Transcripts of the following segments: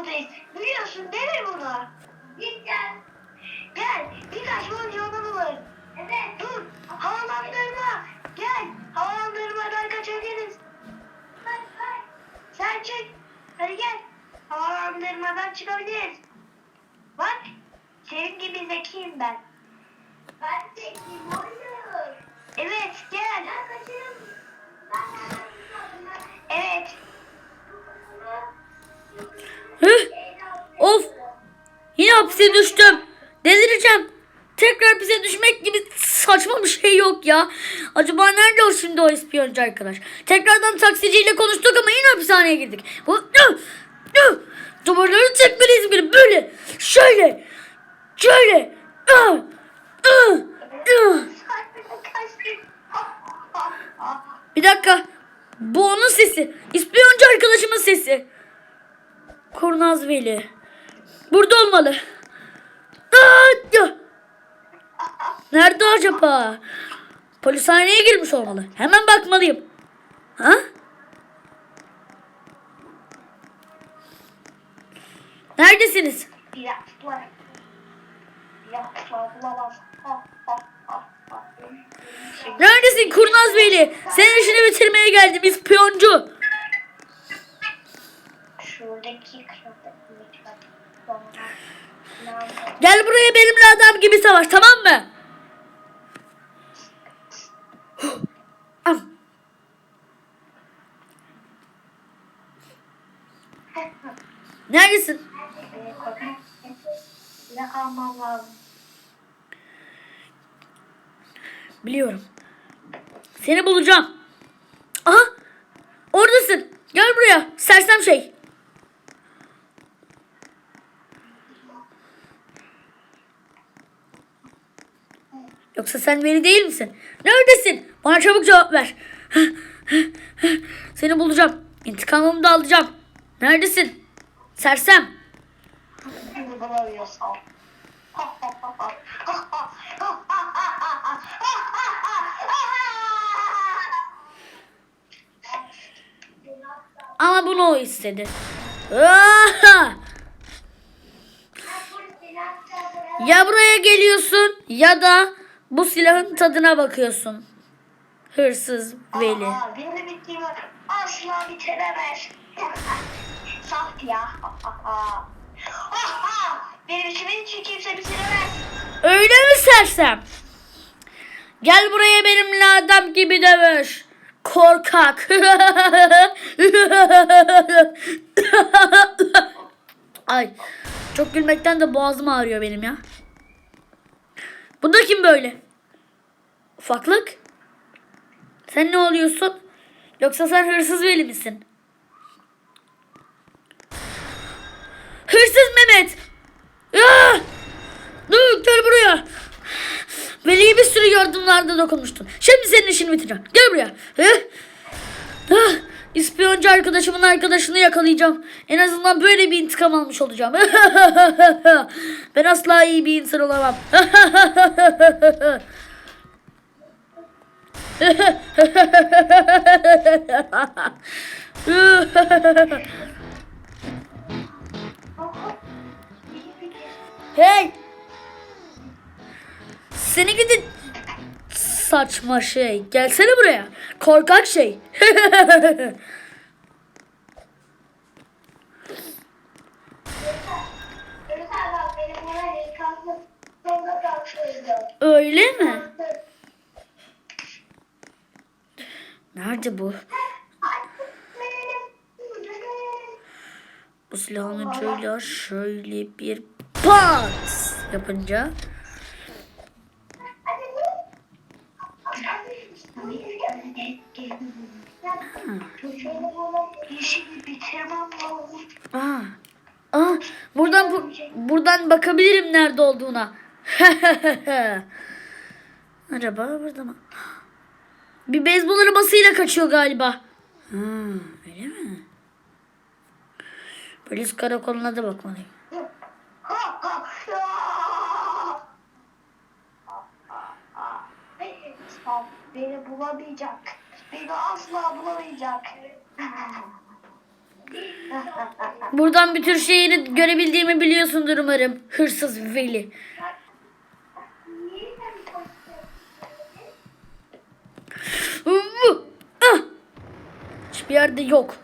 buradayız. Biliyorsun değil mi bunu? Gel. Gel. Birkaç boyunca onu bulur. Evet. Dur. Havalandırma. Gel. Havalandırmadan kaçabiliriz. Bak bak. Sen çık. Hadi gel. Havalandırmadan çıkabiliriz. Bak. Senin gibi zekiyim ben. Ben zekiyim Düştüm. Delireceğim. Tekrar hapise düşmek gibi saçma bir şey yok ya. Acaba nerede o şimdi o ispiyoncu arkadaş? Tekrardan taksiciyle konuştuk ama yine hapishaneye girdik. Bu! Duvarları çekmeliyiz bir böyle. Şöyle. Şöyle. Bir dakika. Bu onun sesi. İspiyoncu arkadaşımın sesi. Kurnaz Veli. Burada olmalı. Nerede acaba? Polishaneye girmiş olmalı. Hemen bakmalıyım. Ha? Neredesiniz? Neredesin Kurnaz Veli? Senin işini bitirmeye geldim ispiyoncu. şuradaki Gel buraya benimle adam gibi savaş tamam mı? Am. Neredesin? Biliyorum. Seni bulacağım. Aha! Oradasın. Gel buraya. Sersem şey. Yoksa sen beni değil misin? Neredesin? Bana çabuk cevap ver. Seni bulacağım. İntikamımı da alacağım. Neredesin? Sersem. Ama bunu o istedi. Ya buraya geliyorsun ya da bu silahın tadına bakıyorsun. Hırsız Veli. Aa, benim bittiğimi asla bitiremez. Saf ya. benim içimi hiç kimse bitiremez. Öyle mi sersem? Gel buraya benimle adam gibi dövüş. Korkak. Ay. Çok gülmekten de boğazım ağrıyor benim ya. Bu da kim böyle? Ufaklık. Sen ne oluyorsun? Yoksa sen hırsız veli misin? Hırsız Mehmet. Ah! Dur gel buraya. Veli'ye bir sürü yardımlarda dokunmuştun. Şimdi senin işini bitireceğim. Gel buraya. Eh? Ah, İspiyoncu arkadaşımın arkadaşını yakalayacağım. En azından böyle bir intikam almış olacağım. ben asla iyi bir insan olamam. saçma şey. Gelsene buraya. Korkak şey. Öyle mi? Nerede bu? Bu silahın ucuyla şöyle bir pat yapınca İşimi bitirmem lazım. Aa, aa, buradan bu, buradan bakabilirim nerede olduğuna. Araba burada mı? Bir beyzbol arabasıyla kaçıyor galiba. Ha, öyle mi? Polis karakoluna da bakmalıyım. asla. Buradan bir tür şeyini görebildiğimi biliyorsundur umarım. Hırsız Veli. Hiçbir yerde yok.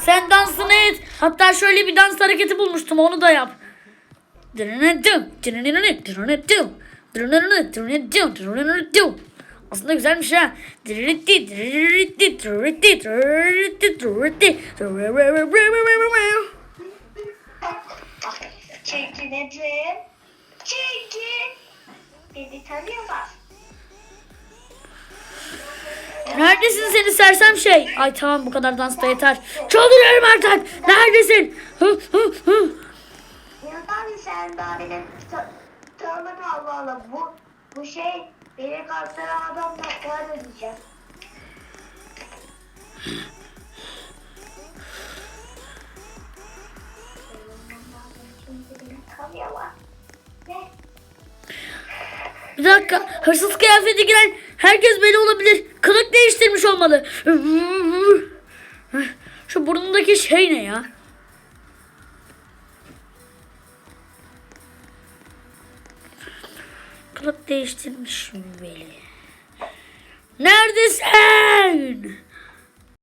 Sen dansını et. Hatta şöyle bir dans hareketi bulmuştum. Onu da yap. Aslında güzelmiş ha. Çekin Ece. Çekin. Beni tanıyorlar. Neredesin seni sersem şey? Ay tamam bu kadar dans da yeter. Çıldırıyorum artık. Neredesin? Hı, hı, hı. Sen daha benim ta- Allah Allah. Bu, bu şey beni kaldıran adam da ödeyeceğim. Tanıyorlar. Ne? Bir dakika. Hırsız kıyafeti giren herkes beni olabilir. Kılık değiştirmiş olmalı. Şu burnundaki şey ne ya? Kılık değiştirmişim beni. Neredesin?